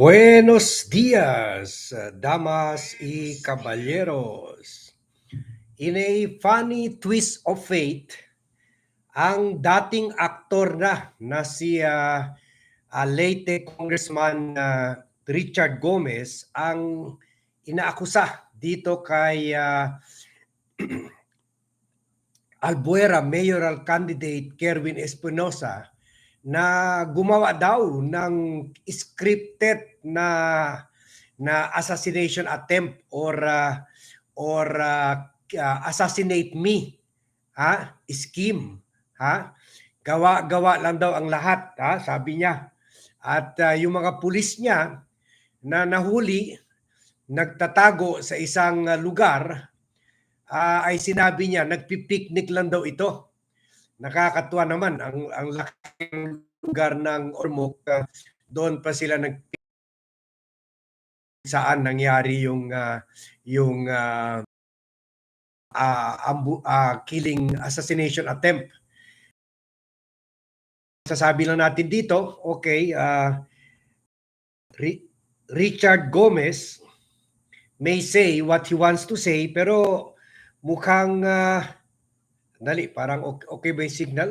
Buenos días, damas y caballeros. In a funny twist of fate, ang dating aktor na na si ah, ah, late Congressman ah, Richard Gomez ang inaakusa dito kay ah, Albuera mayoral candidate Kerwin Espinosa na gumawa daw ng scripted na na assassination attempt or uh, or uh, uh, assassinate me ha? Scheme ha? Gawa gawa lang daw ang lahat ha? Sabi niya. At uh, yung mga pulis niya na nahuli nagtatago sa isang lugar uh, ay sinabi niya nagpi-picnic lang daw ito nakakatuwa naman ang ang laking lugar ng Ormoc uh, doon pa sila nag saan nangyari yung uh, yung uh, uh, ambu, uh, killing assassination attempt. Sasabi lang natin dito okay uh, Ri- Richard Gomez may say what he wants to say pero mukhang uh, Dali, parang okay, okay ba yung signal?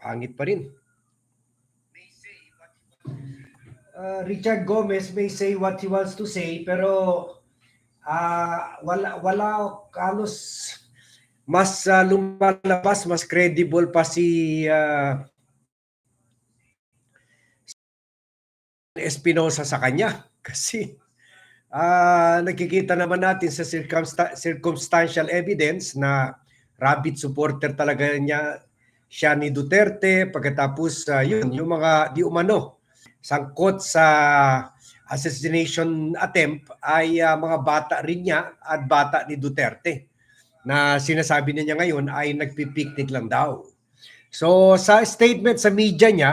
Pangit pa rin. Uh, Richard Gomez may say what he wants to say pero uh, wala wala halos mas uh, lumalabas mas credible pa si uh, Espinosa sa kanya kasi uh, nakikita naman natin sa circumsta- circumstantial evidence na rabid supporter talaga niya siya ni Duterte pagkatapos uh, yun yung mga di umano sangkot sa assassination attempt ay uh, mga bata rin niya at bata ni Duterte na sinasabi niya ngayon ay nagpipiknik lang daw. So sa statement sa media niya,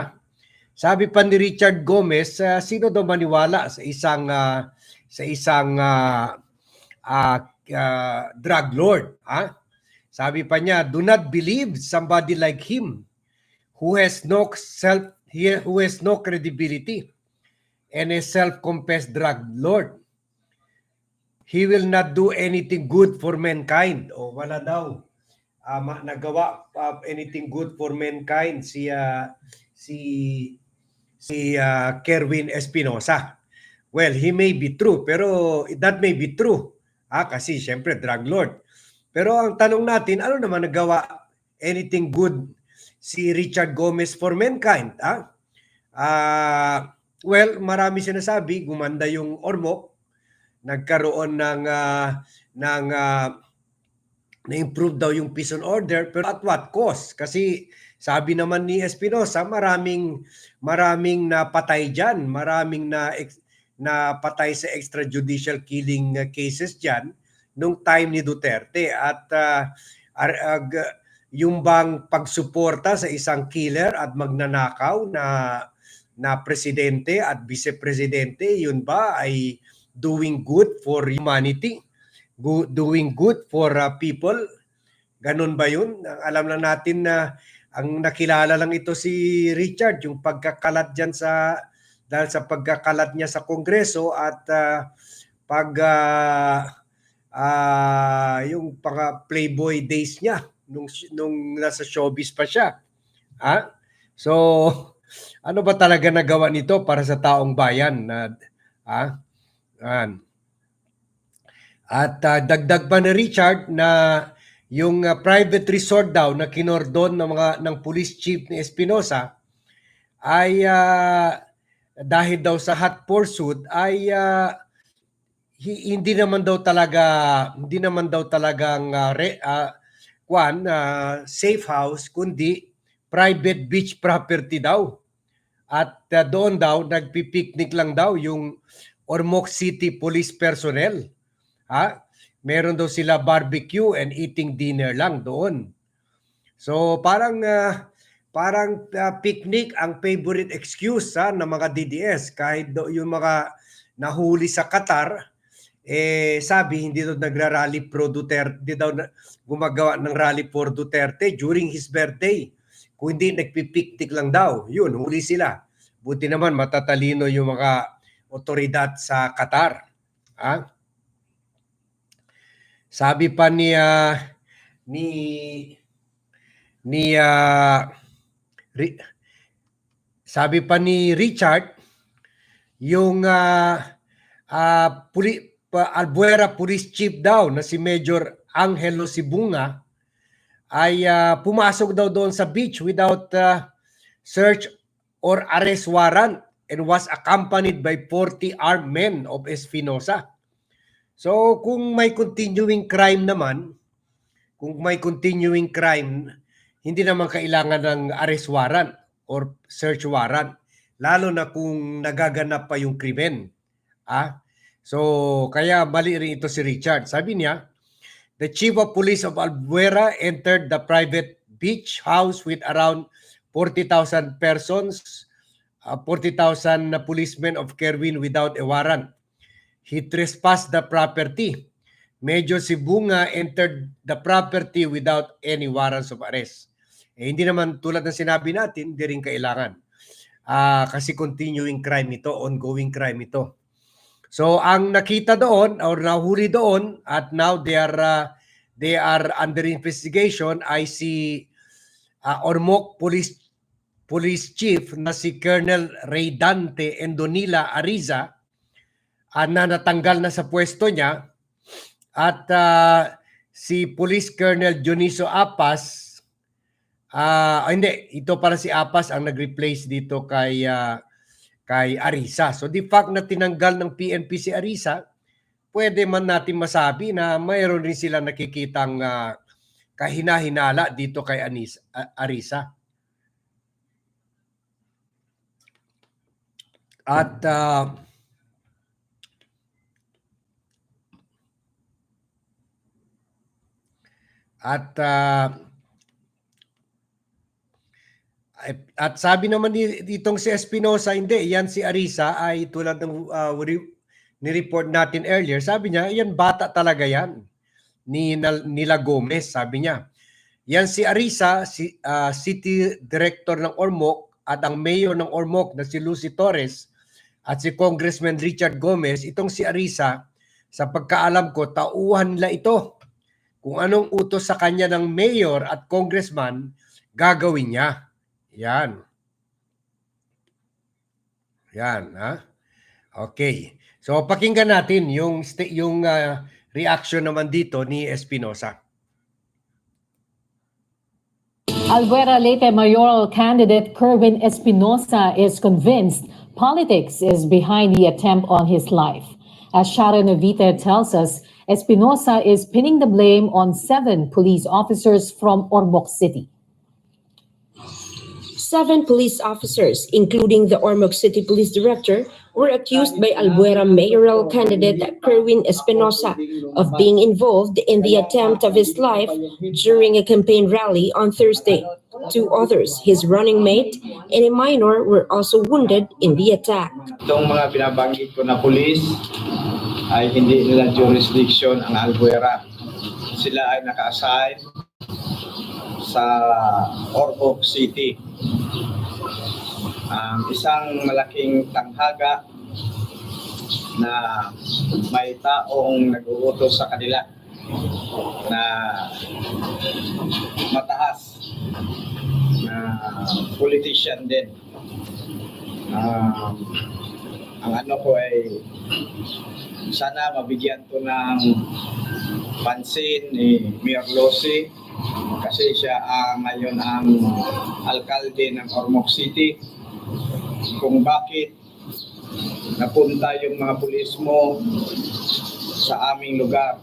sabi pa ni Richard Gomez, uh, sino daw maniwala sa isang uh, sa isang uh, uh, uh, drug lord, ha? Sabi pa niya, do not believe somebody like him who has no self who has no credibility and a self-confessed drug lord. He will not do anything good for mankind. O wala daw um, nagawa uh, anything good for mankind si uh, si si uh, Kerwin Espinosa. Well, he may be true pero that may be true. Ah, kasi syempre drug lord. Pero ang tanong natin, ano naman nagawa anything good si Richard Gomez for mankind? Ah? Uh, well, marami sinasabi, gumanda yung Ormoc, nagkaroon ng uh, ng uh, na-improve daw yung peace and order pero at what cost? Kasi sabi naman ni Espinosa, maraming maraming napatay diyan, maraming na na patay sa extrajudicial killing cases diyan nung time ni Duterte. At uh, uh, yung bang pagsuporta sa isang killer at magnanakaw na na presidente at vice-presidente yun ba ay doing good for humanity? Go, doing good for uh, people? Ganun ba yun? Alam lang natin na ang nakilala lang ito si Richard yung pagkakalat diyan sa dahil sa pagkakalat niya sa kongreso at uh, pag uh, uh, yung pang playboy days niya nung nung nasa showbiz pa siya. Ha? So, ano ba talaga nagawa nito para sa taong bayan na ha? An. At uh, dagdag pa ni Richard na yung uh, private resort daw na kinordon ng mga ng police chief ni Espinosa ay uh, dahil daw sa hot pursuit ay uh, hindi naman daw talaga hindi naman daw talagang uh, re, uh, kwan uh, safe house kundi private beach property daw. At uh, doon daw nagpi-picnic lang daw yung Ormoc City police personnel. Ha? Meron daw sila barbecue and eating dinner lang doon. So parang uh, parang uh, picnic ang favorite excuse ha, ng mga DDS kahit do, yung mga nahuli sa Qatar eh sabi hindi daw nagra-rally pro Duterte, hindi daw na, gumagawa ng rally for Duterte during his birthday. Kung hindi nagpipiktik lang daw, yun, huli sila. Buti naman matatalino yung mga otoridad sa Qatar. Ah? Sabi pa ni ah, ni ni ah, Ri- sabi pa ni Richard yung ah, ah, puli, Albuera Police Chief daw na si Major Angelo Sibunga ay ah, pumasok daw doon sa beach without ah, search or arrest warrant and was accompanied by 40 armed men of Espinosa. So kung may continuing crime naman, kung may continuing crime, hindi naman kailangan ng arrest warrant or search warrant lalo na kung nagaganap pa yung krimen. Ah? So kaya mali rin ito si Richard. Sabi niya, the chief of police of Albuera entered the private beach house with around 40,000 persons, uh, 40,000 na policemen of Kerwin without a warrant. He trespassed the property. Medyo si Bunga entered the property without any warrants of arrest. Eh, hindi naman tulad ng sinabi natin, hindi rin kailangan. Ah, kasi continuing crime ito, ongoing crime ito. So ang nakita doon or nahuli doon at now they are uh, they are under investigation ay si uh, Ormoc Police Police Chief na si Colonel Ray Dante Endonila Ariza uh, na natanggal na sa pwesto niya. At uh, si Police Colonel Dioniso Apas ah hindi ito para si Apas ang nag-replace dito kay ah, kay Arisa. So the fact na tinanggal ng PNP si Arisa, pwede man natin masabi na mayroon rin sila nakikitang ah, kahina-hinala dito kay Anis, A- Arisa. At ah, at ah, at sabi naman ditong si Espinosa, hindi, yan si Arisa ay tulad ng uh, re- ni-report natin earlier, sabi niya, yan bata talaga yan ni nila Gomez, sabi niya. Yan si Arisa, si, ah, City Director ng Ormoc at ang Mayor ng Ormoc na si Lucy Torres at si Congressman Richard Gomez, itong si Arisa, sa pagkaalam ko, tauhan nila ito. Kung anong utos sa kanya ng Mayor at Congressman, gagawin niya. Yan. Yan, ha? Okay. So pakinggan natin yung yung ah, reaction naman dito ni Espinosa. Albuera Leyte mayoral candidate Kerwin Espinosa is convinced politics is behind the attempt on his life. As Sharon Navite tells us, Espinosa is pinning the blame on seven police officers from Ormoc City. Seven police officers, including the Ormoc City Police Director, were accused by Albuera mayoral candidate Kerwin Espinosa of being involved in the attempt of his life during a campaign rally on Thursday. Two others, his running mate and a minor, were also wounded in the attack. Itong mga binabanggit ko na pulis ay hindi nila jurisdiction ang Albuera. Sila ay naka-assign sa Ormoc City. Um, isang malaking tanghaga na may taong nag-uutos sa kanila na mataas na politician din. Um, ang ano ko ay sana mabigyan to ng pansin ni Mayor Losi kasi siya ang ngayon ang alkalde ng Ormoc City. Kung bakit napunta yung mga pulis mo sa aming lugar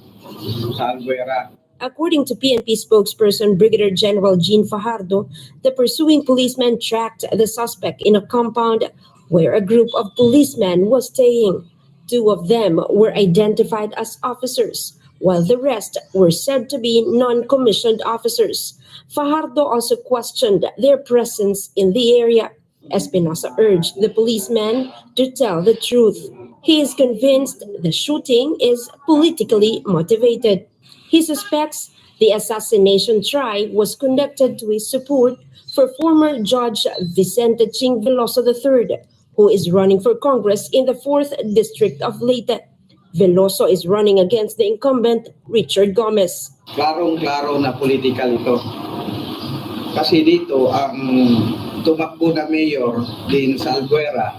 sa Albuera. According to PNP spokesperson Brigadier General Jean Fajardo, the pursuing policemen tracked the suspect in a compound where a group of policemen was staying. Two of them were identified as officers, while the rest were said to be non-commissioned officers. Fajardo also questioned their presence in the area. Espinosa urged the policemen to tell the truth. He is convinced the shooting is politically motivated. He suspects the assassination try was conducted to his support for former Judge Vicente Ching Veloso III, who is running for Congress in the 4th District of Leyte. Veloso is running against the incumbent Richard Gomez. Klarong-klaro na political ito. Kasi dito, ang tumakbo na mayor din sa Albuera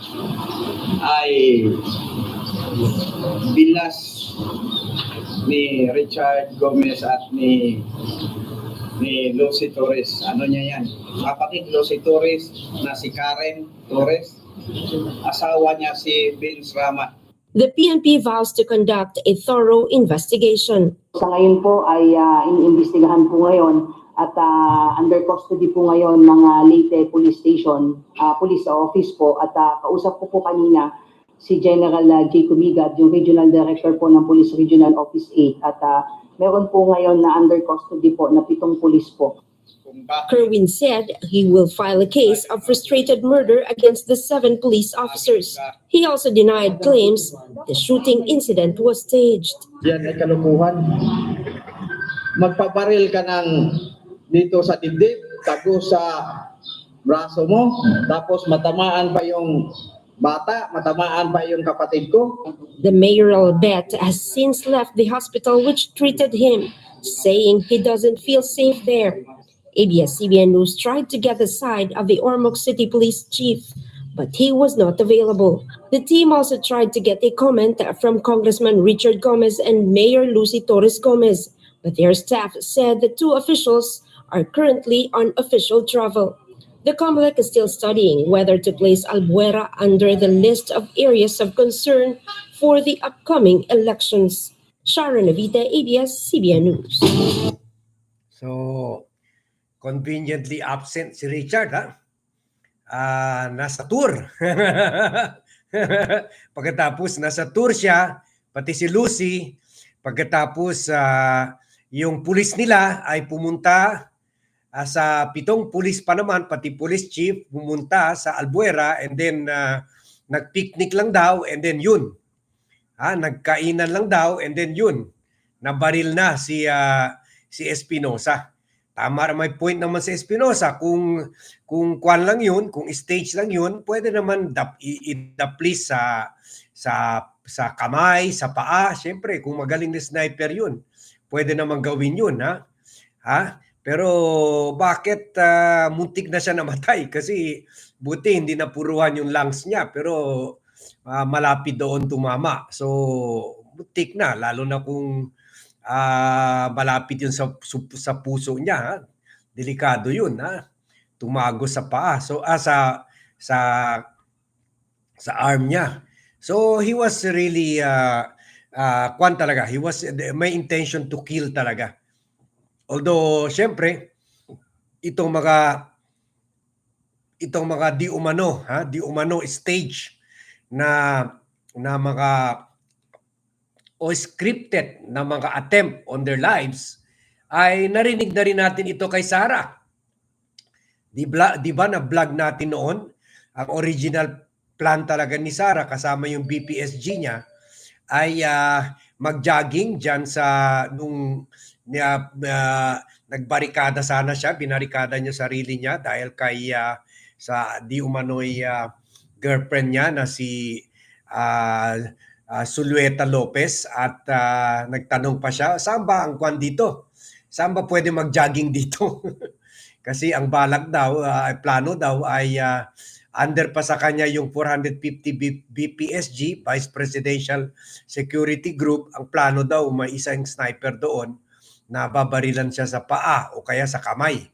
ay bilas ni Richard Gomez at ni ni Lucy Torres. Ano niya yan? Kapatid Lucy Torres na si Karen Torres. Asawa niya si Vince Rama. The PNP vows to conduct a thorough investigation. Sa ngayon po ay uh, iniimbestigahan po ngayon at ah, under custody po ngayon ng ah, Leyte Police Station, ah, Police Office po at ah, kausap ko po kanina si General uh, J. Kumigat, yung Regional Director po ng Police Regional Office 8 at ah, meron po ngayon na under custody po na pitong police po. Kerwin said he will file a case of frustrated murder against the seven police officers. He also denied claims the shooting incident was staged. Yan ay kalukuhan. Magpabaril ka ng dito sa dibdib, tago sa braso mo, tapos matamaan pa yung bata, matamaan pa yung kapatid ko. The mayoral bet has since left the hospital which treated him, saying he doesn't feel safe there. ABS-CBN News tried to get the side of the Ormoc City Police Chief, but he was not available. The team also tried to get a comment from Congressman Richard Gomez and Mayor Lucy Torres Gomez, but their staff said the two officials are currently on official travel. The COMELEC is still studying whether to place Albuera under the list of areas of concern for the upcoming elections. Sharon Avita, ABS-CBN News. So, conveniently absent si Richard, ha? Ah, nasa tour. Pagkatapos nasa tour siya, pati si Lucy, pagkatapos ah, yung pulis nila ay pumunta ah, sa pitong pulis pa naman, pati police chief pumunta sa Albuera and then ah, nag-picnic lang daw and then yun. Ha, nagkainan lang daw and then yun. Nabaril na si ah, si Espinosa. Tama may point naman si Espinosa kung kung kwan lang yun, kung stage lang yun, pwede naman dap, i-daplis sa sa sa kamay, sa paa. Siyempre, kung magaling na sniper yun, pwede naman gawin yun, ha? Ha? Pero bakit ah, muntik na siya namatay? Kasi buti hindi napuruhan yung lungs niya, pero ah, malapit doon tumama. So, muntik na, lalo na kung ah, malapit yun sa, sa puso niya. Ha? Delikado yun. Ha? Tumago sa paa. So, ah, sa, sa, sa arm niya. So, he was really, uh, uh, kwan talaga. He was, may intention to kill talaga. Although, syempre, itong mga itong mga di umano, ha, di umano stage na na mga o scripted na mga attempt on their lives ay narinig na rin natin ito kay Sarah. Di, bla, di ba na vlog natin noon ang original plan talaga ni Sarah kasama yung BPSG niya ay ah, mag-jogging diyan sa nung niya ah, nagbarikada sana siya, binarikada niya sarili niya dahil kay ah, sa di umano'y ah, girlfriend niya na si ah, ah, Sulueta Lopez at ah, nagtanong pa siya, saan ba ang kwan dito? Saan ba pwede mag-jogging dito? Kasi ang balak daw, ah, plano daw ay ah, under pa sa kanya yung 450 B- BPSG, Vice Presidential Security Group. Ang plano daw, may isang sniper doon na babarilan siya sa paa o kaya sa kamay.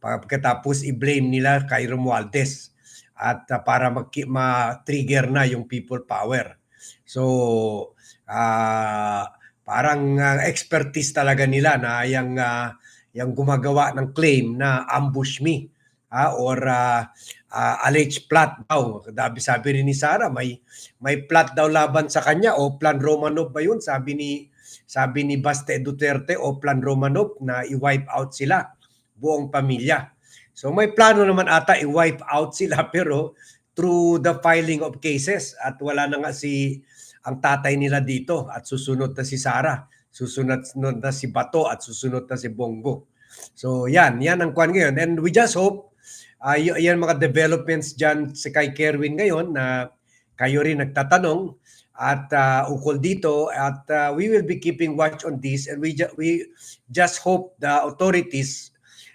Pagkatapos i-blame nila kay Romualdez at ah, para mag- ma-trigger na yung people power. So, ah parang ah, expertise talaga nila na yung, ah, yung gumagawa ng claim na ambush me ah, or ah, ah, alleged plot daw. Sabi, sabi rin ni Sara, may may plot daw laban sa kanya o plan Romanov ba yun? Sabi ni sabi ni Baste Duterte o plan Romanov na i-wipe out sila, buong pamilya. So may plano naman ata i-wipe out sila pero through the filing of cases at wala na nga si ang tatay nila dito at susunod na si Sara, susunod na si Bato at susunod na si Bongo. So yan, yan ang kwan ngayon. And we just hope y- yan mga developments dyan si kay Kerwin ngayon na kayo rin nagtatanong at ah, ukol dito at ah, we will be keeping watch on this and we ju- we just hope the authorities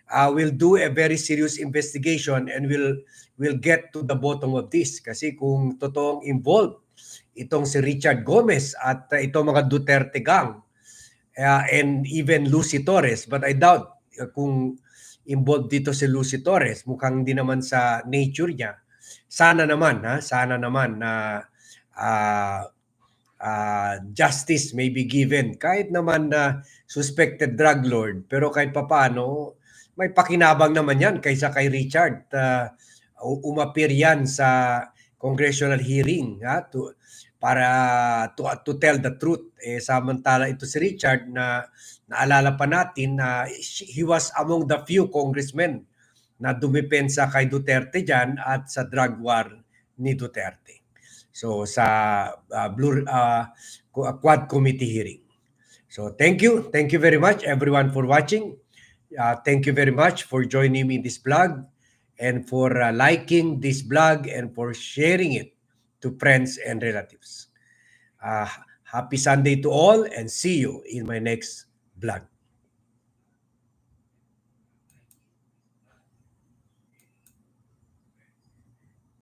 uh, will do a very serious investigation and will will get to the bottom of this kasi kung totoong involved itong si Richard Gomez at uh, itong mga Duterte gang. Uh, and even Lucy Torres but I doubt uh, kung involved dito si Lucy Torres mukhang hindi naman sa nature niya. Sana naman ha? Sana naman na uh, uh, justice may be given. Kahit naman na suspected drug lord pero kahit papaano may pakinabang naman yan kaysa kay Richard. Uh, umapir yan sa congressional hearing ha, to, para to, to tell the truth eh samantala ito si Richard na naalala pa natin na he was among the few congressmen na dumipensa kay Duterte dyan at sa drug war ni Duterte. So sa uh, Blue uh, Quad Committee hearing. So thank you. Thank you very much everyone for watching. Uh, thank you very much for joining me in this blog and for uh, liking this blog and for sharing it to friends and relatives. Uh, happy Sunday to all and see you in my next vlog.